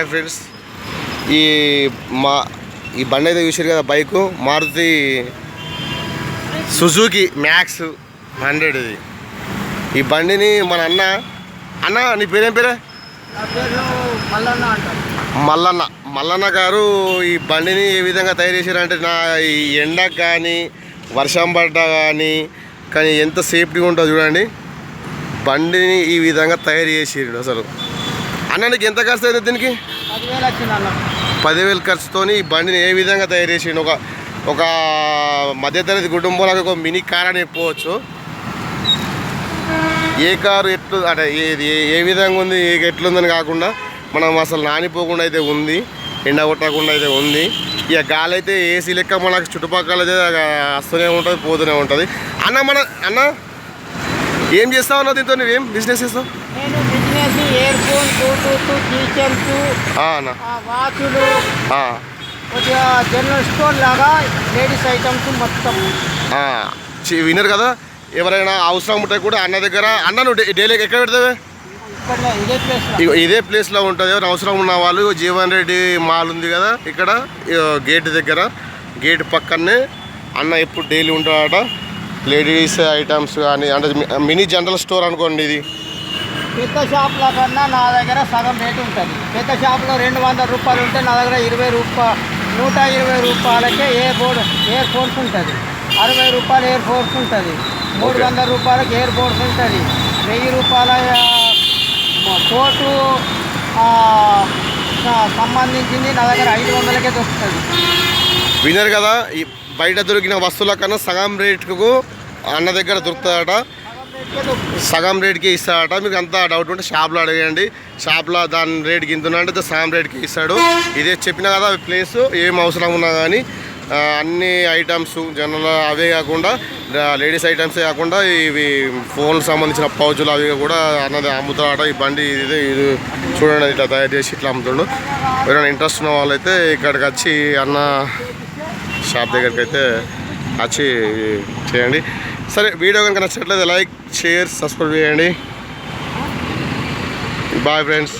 Hi friends ఈ మా ఈ బండి అయితే చూసారు కదా bike Maruti Suzuki max hundred ఇది. ఈ బండిని మన అన్న అన్న నీ పేరేం పేరే? మల్లన్న మల్లన్న. గారు ఈ బండిని ఏ విధంగా తయారు చేశారంటే నా ఈ ఎండకు కానీ వర్షం పడ్డా కానీ కానీ ఎంత సేఫ్టీగా ఉంటుందో చూడండి. బండిని ఈ విధంగా తయారు చేసిరు అసలు. అన్న నీకు ఎంత ఖర్చు అయింది దీనికి? పదివేలు ఖర్చుతో ఖర్చుతోని ఈ బండిని ఏ విధంగా తయారు చేసిండు? ఒక ఒక మధ్యతరగతి కుటుంబాలకు ఒక మినీ కార్ అని చెప్పవచ్చు. ఏ కారు ఎట్లు అంటే ఏది ఏ- ఏ విధంగా ఉంది? ఏ ఎట్లుందని కాకుండా మనం అసలు నానిపోకుండా అయితే ఉంది. ఎండ కొట్టకుండా అయితే ఉంది. ఇక గాలి అయితే ఏసీ లెక్క మనకు చుట్టుపక్కల అయితే వస్తూనే ఉంటుంది పోతూనే ఉంటుంది. అన్న మన అన్న? ఏం చేస్తావు అన్న దీంతో నువ్వేం బిజినెస్ చేస్తావు? నేను బిజినెస్ ఇయర్ ఫోన్ బ్లూటూత్ వాచులు కొద్దిగా జనరల్ స్టోర్ లాగా లేడీస్ ఐటమ్స్ మొత్తం. వినరు కదా? ఎవరైనా అవసరం ఉంటే కూడా అన్న దగ్గర అన్న నువ్వు డైలీ ఎక్కడ పెడతావే? ఇదే ప్లేస్లో ఉంటుంది. ఎవరు అవసరం ఉన్న వాళ్ళు జీవన్ రెడ్డి మాల్ ఉంది కదా ఇక్కడ గేట్ దగ్గర. గేట్ పక్కనే అన్న ఎప్పుడు డైలీ ఉంటాడట. లేడీస్ ఐటమ్స్ కానీ అంటే మినీ జనరల్ స్టోర్ అనుకోండి ఇది. పెద్ద షాప్ల కన్నా నా దగ్గర సగం రేటు ఉంటుంది. పెద్ద షాప్లో రెండు వందల రూపాయలు ఉంటే నా దగ్గర ఇరవై రూపాయ నూట ఇరవై రూపాయలకే ఎయిర్ బోర్డ్ ఎయిర్ ఫోర్స్ ఉంటుంది. అరవై రూపాయలు ఎయిర్ ఫోర్స్ ఉంటుంది. మూడు. వందల రూపాయలకి ఎయిర్ ఫోర్స్ ఉంటుంది. వెయ్యి రూపాయల కోటు సంబంధించింది నా దగ్గర ఐదు వందలకే దొరుకుతుంది. వినరు కదా బయట దొరికిన వస్తువుల కన్నా సగం రేటుకు అన్న దగ్గర దొరుకుతాడట సగం రేట్కి ఇస్తాడట. మీకు అంత డౌట్ ఉంటే షాప్లో అడగండి. షాప్లో దాని రేట్కి ఇంత అంటే సగం రేట్కి ఇస్తాడు. ఇదే చెప్పిన కదా ప్లేస్ ఏం అవసరం ఉన్నా కానీ అన్ని ఐటమ్స్ జనరల్ అవే కాకుండా లేడీస్ ఐటమ్సే కాకుండా ఇవి ఫోన్ సంబంధించిన పౌచులు అవి కూడా అన్నది అమ్ముతాడట. ఈ బండి ఇది ఇది చూడండి ఇట్లా తయారు చేసి ఇట్లా అమ్ముతాడు. ఎవరైనా ఇంట్రెస్ట్ ఉన్న వాళ్ళైతే ఇక్కడికి వచ్చి అన్న షాప్ దగ్గరికి అయితే వచ్చి చేయండి. సరే వీడియో కనుక నచ్చట్లేదు లైక్ షేర్ సబ్స్క్రైబ్ చేయండి. Bye friends.